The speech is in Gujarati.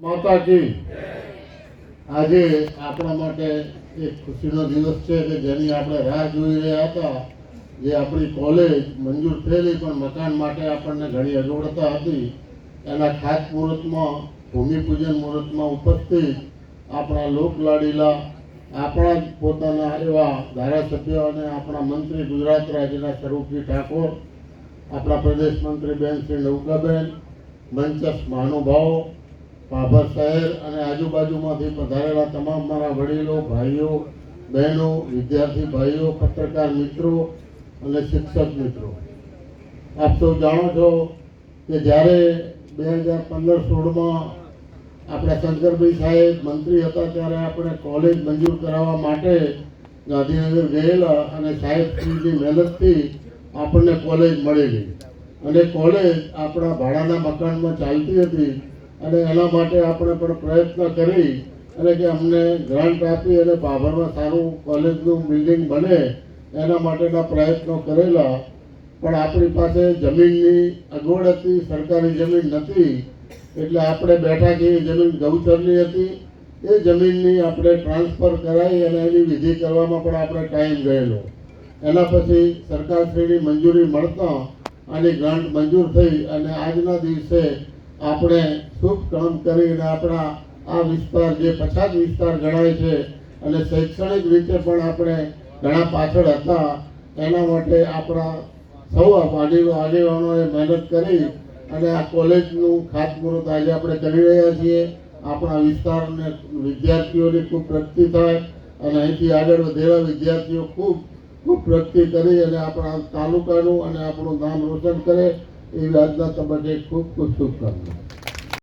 માતા કી આજે આપણા માટે એક ખુશીનો દિવસ છે કે જેની આપણે રાહ જોઈ રહ્યા હતા. જે આપણી કોલેજ મંજૂર થયેલી પણ મકાન માટે આપણને ઘણી અગવડતા હતી. એના ખાસ મુહૂર્તમાં ભૂમિપૂજન મુહૂર્તમાં ઉપસ્થિત આપણા લોકલાડીલા આપણા જ પોતાના એવા ધારાસભ્ય અને આપણા મંત્રી ગુજરાત રાજ્યના સ્વરૂપજી ઠાકોર, આપણા પ્રદેશ મંત્રી બેન શ્રી નૌકાબેન, મંચસ્થ મહાનુભાવો ભાભર શહેર અને આજુબાજુમાંથી પધારેલા તમામ મારા વડીલો, ભાઈઓ, બહેનો, વિદ્યાર્થી ભાઈઓ, પત્રકાર મિત્રો અને શિક્ષક મિત્રો. આપ સૌ જાણો છો કે જ્યારે બે હજાર પંદર સોળમાં આપણા શંકરભાઈ સાહેબ મંત્રી હતા ત્યારે આપણે કોલેજ મંજૂર કરાવવા માટે ગાંધીનગર ગયેલા અને સાહેબશ્રીની મહેનતથી આપણને કોલેજ મળેલી. અને કોલેજ આપણા ભાડાના મકાનમાં ચાલતી હતી અને એના માટે આપણે પણ પ્રયત્ન કરી અને કે અમને ગ્રાન્ટ આપી અને બાભરમાં સારું કોલેજનું બિલ્ડિંગ બને એના માટેના પ્રયત્નો કરેલા. પણ આપણી પાસે જમીનની અગવડ હતી સરકારી જમીન નથી. એટલે આપણે બેઠા કે જમીન ગૌચરની હતી. એ જમીનની આપણે ટ્રાન્સફર કરાવી અને એની વિધિ કરવામાં પણ આપણે ટાઈમ ગયેલો. એના પછી સરકારશ્રીની મંજૂરી મળતા આની ગ્રાન્ટ મંજૂર થઈ અને આજના દિવસે આપણે શુભ કામ કરીને આપણા આ વિસ્તાર જે પછાત વિસ્તાર ગણાય છે અને શૈક્ષણિક રીતે પણ આપણે ઘણા પાછળ હતા એના માટે આપણા સૌ આગેવ આગેવાનોએ મહેનત કરી અને આ કોલેજનું ખાતમુહૂર્ત આજે આપણે કરી રહ્યા છીએ. આપણા વિસ્તારને વિદ્યાર્થીઓની ખૂબ પ્રગતિ થાય અને અહીંથી આગળ વધેલા વિદ્યાર્થીઓ ખૂબ ખૂબ પ્રગતિ કરી અને આપણા તાલુકાનું અને આપણું નામ રોશન કરે. એવી આજના તબક્કે ખૂબ ખૂબ શુભકામના